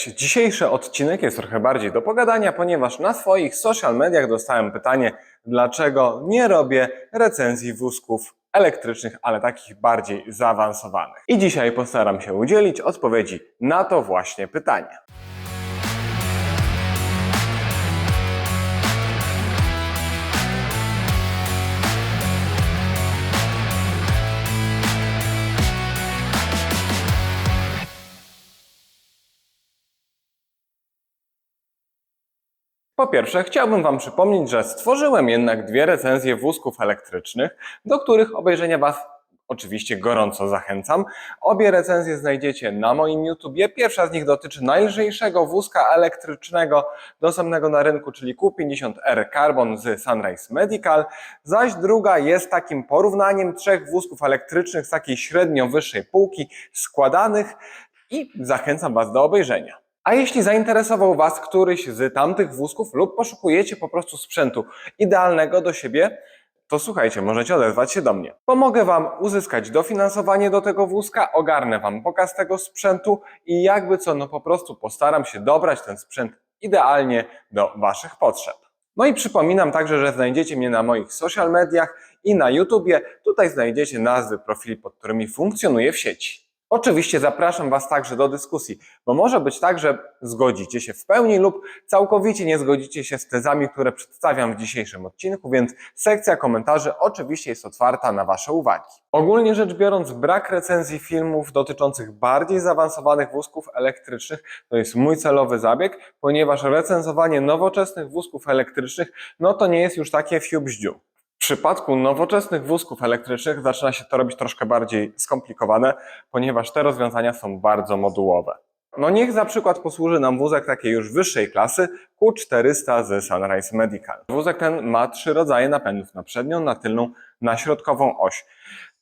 Cześć! Dzisiejszy odcinek jest trochę bardziej do pogadania, ponieważ na swoich social mediach dostałem pytanie, dlaczego nie robię recenzji wózków elektrycznych, ale takich bardziej zaawansowanych. I dzisiaj postaram się udzielić odpowiedzi na to właśnie pytanie. Po pierwsze, chciałbym Wam przypomnieć, że stworzyłem jednak dwie recenzje wózków elektrycznych, do których obejrzenia Was oczywiście gorąco zachęcam. Obie recenzje znajdziecie na moim YouTubie. Pierwsza z nich dotyczy najlżejszego wózka elektrycznego dostępnego na rynku, czyli Q50R Carbon z Sunrise Medical, zaś druga jest takim porównaniem trzech wózków elektrycznych z takiej średnio wyższej półki składanych i zachęcam Was do obejrzenia. A jeśli zainteresował Was któryś z tamtych wózków lub poszukujecie po prostu sprzętu idealnego do siebie, to słuchajcie, możecie odezwać się do mnie. Pomogę Wam uzyskać dofinansowanie do tego wózka, ogarnę Wam pokaz tego sprzętu i jakby co, no po prostu postaram się dobrać ten sprzęt idealnie do Waszych potrzeb. No i przypominam także, że znajdziecie mnie na moich social mediach i na YouTubie. Tutaj znajdziecie nazwy profili, pod którymi funkcjonuję w sieci. Oczywiście zapraszam Was także do dyskusji, bo może być tak, że zgodzicie się w pełni lub całkowicie nie zgodzicie się z tezami, które przedstawiam w dzisiejszym odcinku, więc sekcja komentarzy oczywiście jest otwarta na Wasze uwagi. Ogólnie rzecz biorąc, brak recenzji filmów dotyczących bardziej zaawansowanych wózków elektrycznych to jest mój celowy zabieg, ponieważ recenzowanie nowoczesnych wózków elektrycznych no to nie jest już takie fiu-bździu. Przypadku nowoczesnych wózków elektrycznych zaczyna się to robić troszkę bardziej skomplikowane, ponieważ te rozwiązania są bardzo modułowe. No niech za przykład posłuży nam wózek takiej już wyższej klasy Q400 z Sunrise Medical. Wózek ten ma trzy rodzaje napędów, na przednią, na tylną, na środkową oś.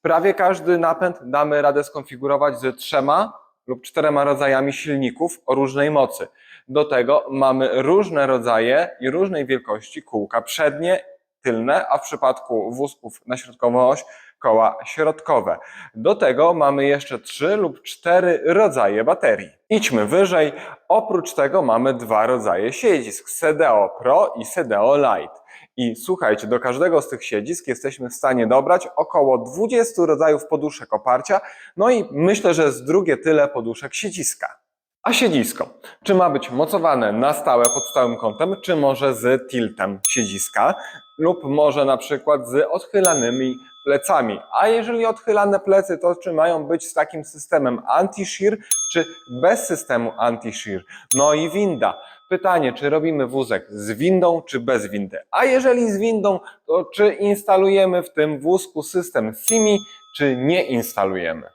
Prawie każdy napęd damy radę skonfigurować z trzema lub czterema rodzajami silników o różnej mocy. Do tego mamy różne rodzaje i różnej wielkości kółka przednie tylne, a w przypadku wózków na środkową oś koła środkowe. Do tego mamy jeszcze trzy lub cztery rodzaje baterii. Idźmy wyżej. Oprócz tego mamy dwa rodzaje siedzisk: CDO Pro i CDO Lite. I słuchajcie, do każdego z tych siedzisk jesteśmy w stanie dobrać około 20 rodzajów poduszek oparcia, no i myślę, że z drugie tyle poduszek siedziska. A siedzisko, czy ma być mocowane na stałe pod stałym kątem, czy może z tiltem siedziska, lub może na przykład z odchylanymi plecami. A jeżeli odchylane plecy, to czy mają być z takim systemem anti-shear, czy bez systemu anti-shear? No i winda. Pytanie, czy robimy wózek z windą, czy bez windy? A jeżeli z windą, to czy instalujemy w tym wózku system SIMI, czy nie instalujemy?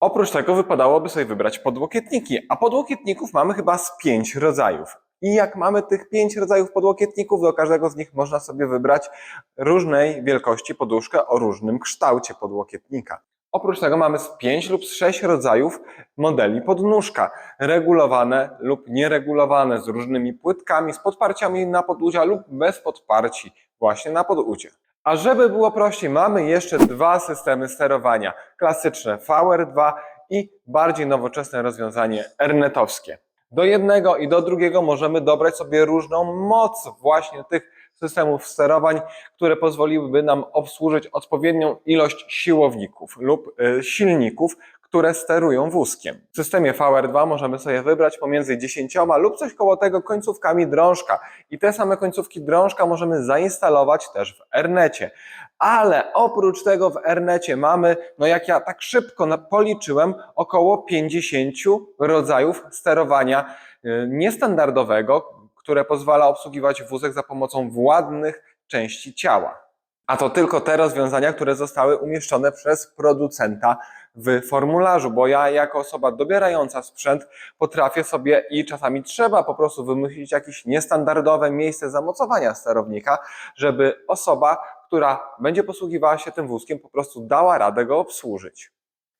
Oprócz tego wypadałoby sobie wybrać podłokietniki, a podłokietników mamy chyba z pięć rodzajów. I jak mamy tych pięć rodzajów podłokietników, do każdego z nich można sobie wybrać różnej wielkości poduszkę o różnym kształcie podłokietnika. Oprócz tego mamy z pięć lub z sześć rodzajów modeli podnóżka, regulowane lub nieregulowane z różnymi płytkami, z podparciami na podudzia lub bez podparci właśnie na podudzie. A żeby było prościej, mamy jeszcze dwa systemy sterowania. Klasyczne VR2 i bardziej nowoczesne rozwiązanie ernetowskie. Do jednego i do drugiego możemy dobrać sobie różną moc właśnie tych systemów sterowań, które pozwoliłyby nam obsłużyć odpowiednią ilość siłowników lub y, silników, które sterują wózkiem. W systemie VR2 możemy sobie wybrać pomiędzy 10 lub coś koło tego końcówkami drążka i te same końcówki drążka możemy zainstalować też w Ernecie. Ale oprócz tego w Ernecie mamy, no jak ja tak szybko policzyłem, około 50 rodzajów sterowania y, niestandardowego, które pozwala obsługiwać wózek za pomocą władnych części ciała. A to tylko te rozwiązania, które zostały umieszczone przez producenta w formularzu, bo ja jako osoba dobierająca sprzęt potrafię sobie i czasami trzeba po prostu wymyślić jakieś niestandardowe miejsce zamocowania sterownika, żeby osoba, która będzie posługiwała się tym wózkiem, po prostu dała radę go obsłużyć.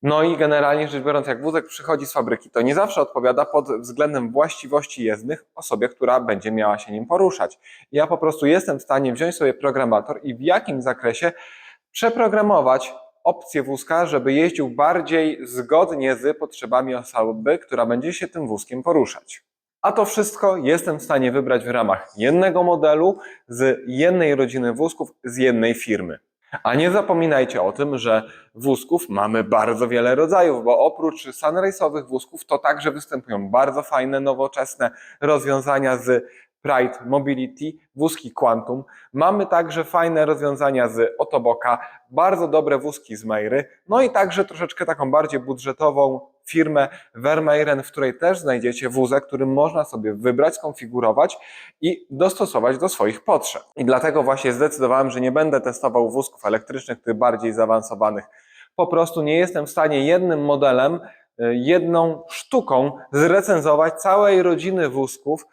No i generalnie rzecz biorąc, jak wózek przychodzi z fabryki, to nie zawsze odpowiada pod względem właściwości jezdnych osobie, która będzie miała się nim poruszać. Ja po prostu jestem w stanie wziąć sobie programator i w jakim zakresie przeprogramować opcję wózka, żeby jeździł bardziej zgodnie z potrzebami osoby, która będzie się tym wózkiem poruszać. A to wszystko jestem w stanie wybrać w ramach jednego modelu z jednej rodziny wózków z jednej firmy. A nie zapominajcie o tym, że wózków mamy bardzo wiele rodzajów, bo oprócz sunrace'owych wózków to także występują bardzo fajne, nowoczesne rozwiązania z Pride Mobility, wózki Quantum. Mamy także fajne rozwiązania z Otoboka, bardzo dobre wózki z Meiry, no i także troszeczkę taką bardziej budżetową firmę Vermeiren, w której też znajdziecie wózek, który można sobie wybrać, skonfigurować i dostosować do swoich potrzeb. I dlatego właśnie zdecydowałem, że nie będę testował wózków elektrycznych, tych bardziej zaawansowanych. Po prostu nie jestem w stanie jednym modelem, y, jedną sztuką zrecenzować całej rodziny wózków,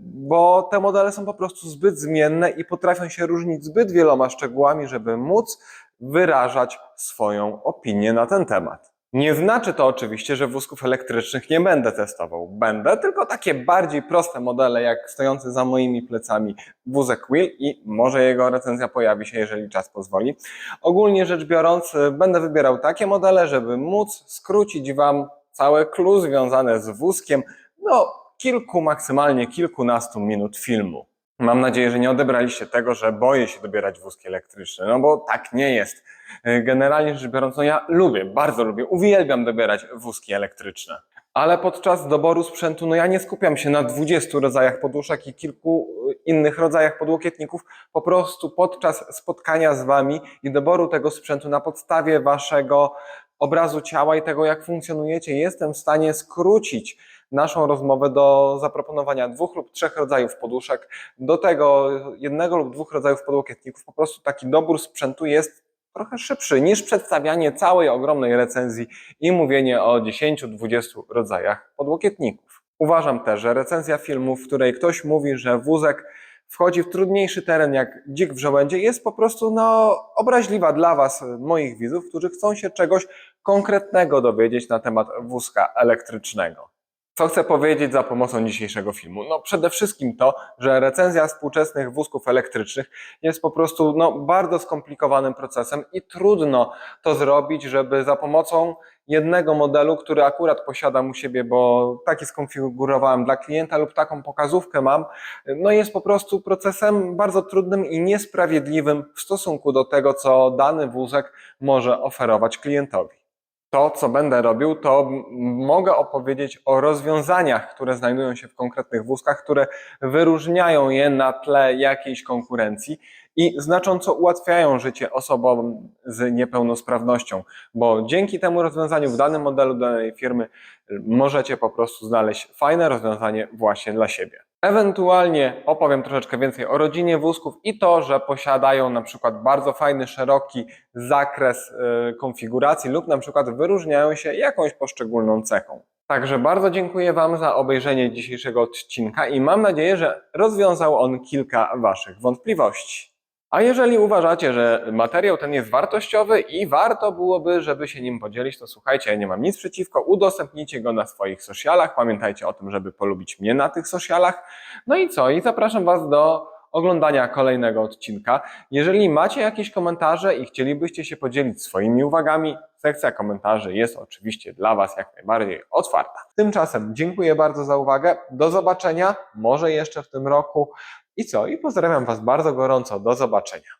bo te modele są po prostu zbyt zmienne i potrafią się różnić zbyt wieloma szczegółami, żeby móc wyrażać swoją opinię na ten temat. Nie znaczy to oczywiście, że wózków elektrycznych nie będę testował. Będę, tylko takie bardziej proste modele, jak stojący za moimi plecami wózek Wheel i może jego recenzja pojawi się, jeżeli czas pozwoli. Ogólnie rzecz biorąc, y, będę wybierał takie modele, żeby móc skrócić Wam całe clue związane z wózkiem do kilku, maksymalnie kilkunastu minut filmu. Mam nadzieję, że nie odebraliście tego, że boję się dobierać wózki elektryczne, no bo tak nie jest. Y, Generalnie rzecz biorąc, no ja lubię, bardzo lubię, uwielbiam dobierać wózki elektryczne. Ale podczas doboru sprzętu, no ja nie skupiam się na 20 rodzajach poduszek i kilku y, innych rodzajach podłokietników. Po prostu podczas spotkania z Wami i doboru tego sprzętu na podstawie Waszego obrazu ciała i tego, jak funkcjonujecie, jestem w stanie skrócić naszą rozmowę do zaproponowania dwóch lub trzech rodzajów poduszek, do tego jednego lub dwóch rodzajów podłokietników. Po prostu taki dobór sprzętu jest trochę szybszy niż przedstawianie całej ogromnej recenzji i mówienie o 10-20 rodzajach podłokietników. Uważam też, że recenzja filmu, w której ktoś mówi, że wózek wchodzi w trudniejszy teren jak dzik w żołędzie, jest po prostu no, obraźliwa dla Was, moich widzów, którzy chcą się czegoś konkretnego dowiedzieć na temat wózka elektrycznego. Co chcę powiedzieć za pomocą dzisiejszego filmu? No przede wszystkim to, że recenzja współczesnych wózków elektrycznych jest po prostu no, bardzo skomplikowanym procesem i trudno to zrobić, żeby za pomocą jednego modelu, który akurat posiadam u siebie, bo taki skonfigurowałem dla klienta lub taką pokazówkę mam, no jest po prostu procesem bardzo trudnym i niesprawiedliwym w stosunku do tego, co dany wózek może oferować klientowi to, co będę robił, to mogę opowiedzieć o rozwiązaniach, które znajdują się w konkretnych wózkach, które wyróżniają je na tle jakiejś konkurencji i znacząco ułatwiają życie osobom z niepełnosprawnością, bo dzięki temu rozwiązaniu w danym modelu danej firmy y, możecie po prostu znaleźć fajne rozwiązanie właśnie dla siebie. Ewentualnie opowiem troszeczkę więcej o rodzinie wózków i to, że posiadają na przykład bardzo fajny, szeroki zakres y, konfiguracji lub na przykład wyróżniają się jakąś poszczególną cechą. Także bardzo dziękuję Wam za obejrzenie dzisiejszego odcinka i mam nadzieję, że rozwiązał on kilka Waszych wątpliwości. A jeżeli uważacie, że materiał ten jest wartościowy i warto byłoby, żeby się nim podzielić, to słuchajcie, ja nie mam nic przeciwko, udostępnijcie go na swoich socialach. Pamiętajcie o tym, żeby polubić mnie na tych socialach. No i co? I zapraszam Was do oglądania kolejnego odcinka. Jeżeli macie jakieś komentarze i chcielibyście się podzielić swoimi uwagami, sekcja komentarzy jest oczywiście dla Was jak najbardziej otwarta. Tymczasem dziękuję bardzo za uwagę. Do zobaczenia, może jeszcze w tym roku. I co? I pozdrawiam Was bardzo gorąco. Do zobaczenia.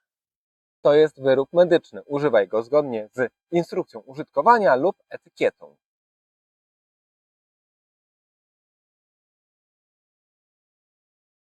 To jest wyrób medyczny. Używaj go zgodnie z instrukcją użytkowania lub etykietą.